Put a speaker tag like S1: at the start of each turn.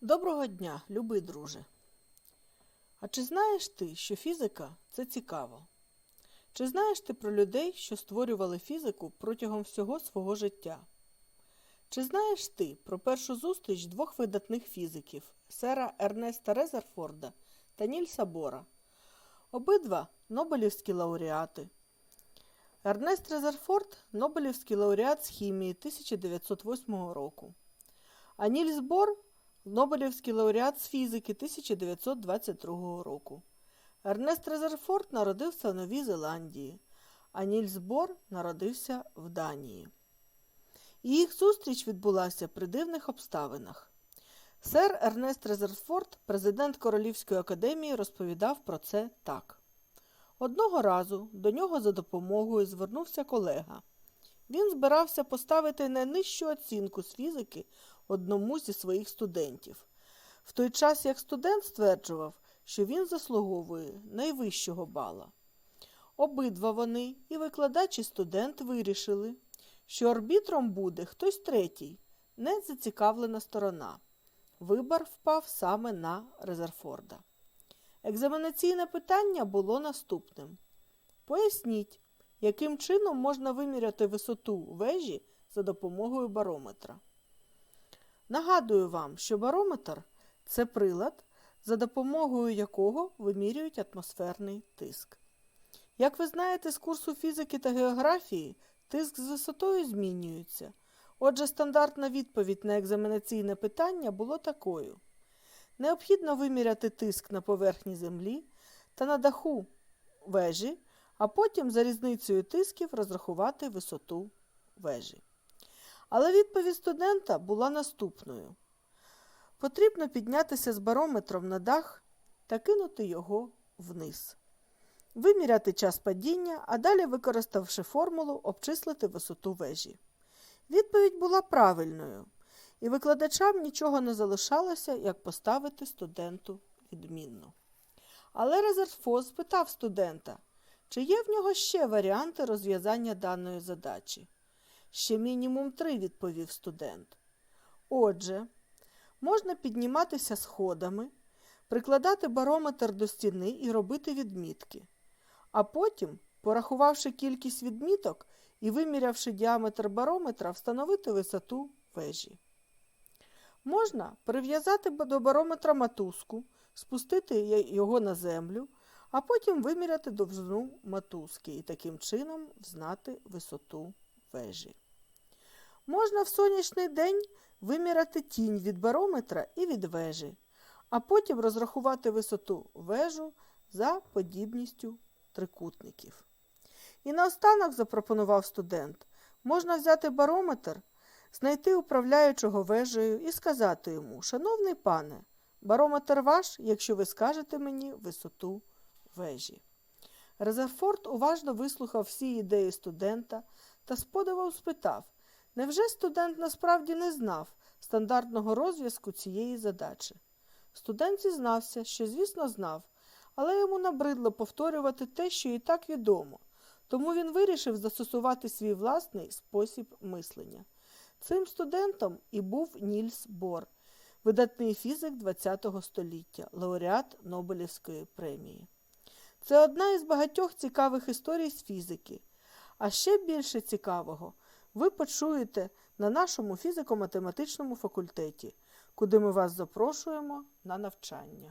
S1: Доброго дня, любий друже. А чи знаєш ти, що фізика це цікаво? Чи знаєш ти про людей, що створювали фізику протягом всього свого життя? Чи знаєш ти про першу зустріч двох видатних фізиків сера Ернеста Резерфорда та Нільса Бора? Обидва Нобелівські лауреати. Ернест Резерфорд Нобелівський лауреат з хімії 1908 року. А Нільс Бор Нобелівський лауреат з фізики 1922 року. Ернест Резерфорд народився в Новій Зеландії, а Нільс Бор народився в Данії. Їх зустріч відбулася при дивних обставинах. Сер Ернест Резерфорд, президент Королівської академії, розповідав про це так. Одного разу до нього за допомогою звернувся колега. Він збирався поставити найнижчу оцінку з фізики одному зі своїх студентів, в той час як студент стверджував, що він заслуговує найвищого бала. Обидва вони, і викладач і студент, вирішили, що арбітром буде хтось третій, не зацікавлена сторона. Вибор впав саме на Резерфорда. Екзаменаційне питання було наступним. Поясніть, яким чином можна виміряти висоту вежі за допомогою барометра. Нагадую вам, що барометр це прилад, за допомогою якого вимірюють атмосферний тиск. Як ви знаєте з курсу фізики та географії, тиск з висотою змінюється. Отже, стандартна відповідь на екзаменаційне питання було такою: необхідно виміряти тиск на поверхні землі та на даху вежі, а потім за різницею тисків розрахувати висоту вежі. Але відповідь студента була наступною: потрібно піднятися з барометром на дах та кинути його вниз, виміряти час падіння, а далі, використавши формулу, обчислити висоту вежі. Відповідь була правильною, і викладачам нічого не залишалося, як поставити студенту відмінно. Але Резерфос спитав студента, чи є в нього ще варіанти розв'язання даної задачі. Ще мінімум три, відповів студент. Отже, можна підніматися сходами, прикладати барометр до стіни і робити відмітки, а потім, порахувавши кількість відміток і вимірявши діаметр барометра, встановити висоту вежі. Можна прив'язати до барометра матузку, спустити його на землю, а потім виміряти довжину матузки і таким чином взнати висоту вежі. Можна в сонячний день виміряти тінь від барометра і від вежі, а потім розрахувати висоту вежу за подібністю трикутників. І наостанок запропонував студент, можна взяти барометр, знайти управляючого вежею і сказати йому, шановний пане, барометр ваш, якщо ви скажете мені висоту вежі. Резерфорд уважно вислухав всі ідеї студента та з спитав, невже студент насправді не знав стандартного розв'язку цієї задачі? Студент зізнався, що, звісно, знав, але йому набридло повторювати те, що і так відомо, тому він вирішив застосувати свій власний спосіб мислення. Цим студентом і був Нільс Бор, видатний фізик ХХ століття, лауреат Нобелівської премії. Це одна із багатьох цікавих історій з фізики. А ще більше цікавого ви почуєте на нашому фізико-математичному факультеті, куди ми вас запрошуємо на навчання.